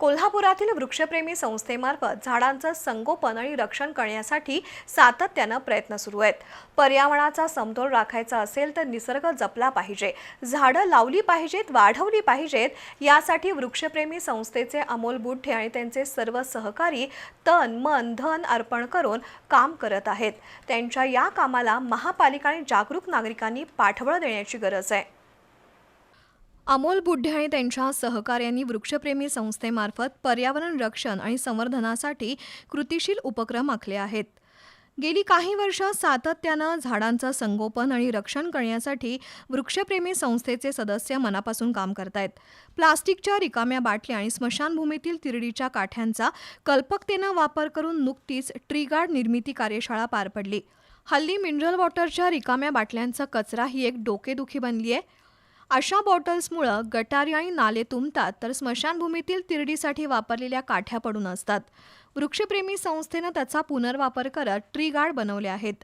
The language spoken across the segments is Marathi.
कोल्हापुरातील वृक्षप्रेमी संस्थेमार्फत झाडांचं संगोपन आणि रक्षण करण्यासाठी सातत्यानं प्रयत्न सुरू आहेत. पर्यावरणाचा समतोल राखायचा असेल तर निसर्ग जपला पाहिजे. झाडं लावली पाहिजेत वाढवली पाहिजेत यासाठी वृक्षप्रेमी संस्थेचे अमोल बुड्ढे आणि त्यांचे सर्व सहकारी तन मन धन अर्पण करून काम करत आहेत. त्यांच्या या कामाला महापालिका आणि जागरूक नागरिकांनी पाठबळ देण्याची गरज आहे. अमोल बुड्ढे आणि त्यांच्या सहकार्यांनी वृक्षप्रेमी संस्थेमार्फत पर्यावरण रक्षण आणि संवर्धनासाठी कृतिशील उपक्रम आखले आहेत. गेली काही वर्ष सातत्यानं झाडांचं संगोपन आणि रक्षण करण्यासाठी वृक्षप्रेमी संस्थेचे सदस्य मनापासून काम करतायत. प्लास्टिकच्या रिकाम्या बाटल्या आणि स्मशानभूमीतील तिरडीच्या काठ्यांचा कल्पकतेनं वापर करून नुकतीच ट्रीगार्ड निर्मिती कार्यशाळा पार पडली. हल्ली मिनरल वॉटरच्या रिकाम्या बाटल्यांचा कचरा ही एक डोकेदुखी बनली आहे अशा बॉटल्समुळं गटारी आणि नाले तुंबतात तर स्मशानभूमीतील तिरडीसाठी वापरलेल्या काठ्या पडून असतात. वृक्षप्रेमी संस्थेनं त्याचा पुनर्वापर करत ट्री गार्ड बनवले आहेत.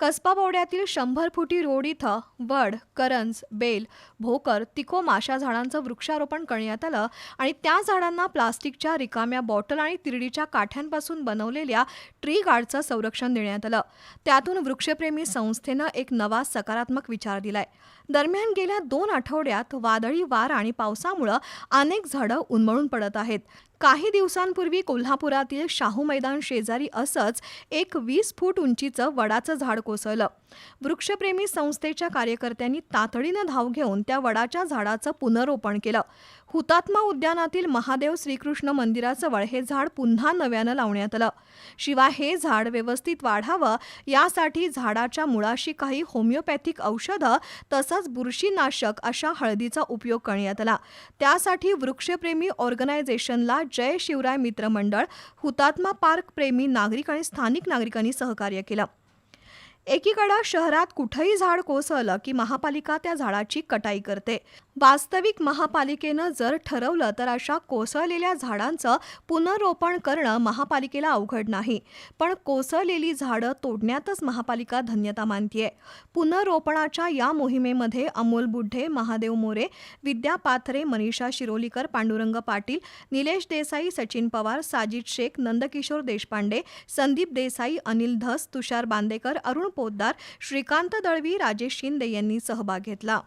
कसबा बोवड्यातील शंभर फुटी रोड इथं वड करंज बेल भोकर तिको माशा झाडांचं वृक्षारोपण करण्यात आलं आणि त्या झाडांना प्लास्टिकच्या रिकाम्या बॉटल आणि तिरडीच्या काठ्यांपासून बनवलेल्या ट्री गार्डचं संरक्षण देण्यात आलं. त्यातून वृक्षप्रेमी संस्थेनं एक नवा सकारात्मक विचार दिलाय. दरम्यान गेल्या दोन आठवड्यात वादळी वारा आणि पावसामुळं अनेक झाडं उन्मळून पडत आहेत. काही दिवसांपूर्वी कोल्हापुरातील शाहू मैदान शेजारी असंच एक वीस फूट उंचीचं वडाचं झाड कोसळलं. वृक्षप्रेमी संस्थेच्या कार्यकर्त्यांनी तातडीनं धाव घेऊन त्या वडाच्या झाडाचं पुनरोपण केलं. हुतात्मा उद्यानातील महादेव श्रीकृष्ण मंदिराजवळ हे झाड पुन्हा नव्यानं लावण्यात आलं. शिवाय हे झाड व्यवस्थित वाढावं यासाठी झाडाच्या मुळाशी काही होमिओपॅथिक औषधं तसंच बुरशीनाशक अशा हळदीचा उपयोग करण्यात आला. त्यासाठी वृक्षप्रेमी ऑर्गनायझेशनला जय शिवराय मित्रमंडळ हुतात्मा पार्क प्रेमी नागरिक आणि स्थानिक नागरिकांनी सहकार्य केलं. एकीकडं शहरात कुठंही झाड कोसळलं की महापालिका त्या झाडाची कटाई करते. वास्तविक महापालिकेनं जर ठरवलं तर अशा कोसळलेल्या झाडांचं पुनरोपण करणं महापालिकेला अवघड नाही. पण कोसळलेली झाडं तोडण्यातच महापालिका धन्यता मानतीये. पुनरोपणाच्या या मोहिमेमध्ये अमोल बुड्ढे महादेव मोरे विद्या पाथरे मनीषा शिरोलीकर पांडुरंग पाटील निलेश देसाई सचिन पवार साजिद शेख नंदकिशोर देशपांडे संदीप देसाई अनिल धस तुषार बांदेकर अरुण पोद्दार श्रीकांत दळवी राजेश शिंदे यांनी सहभाग घेतला.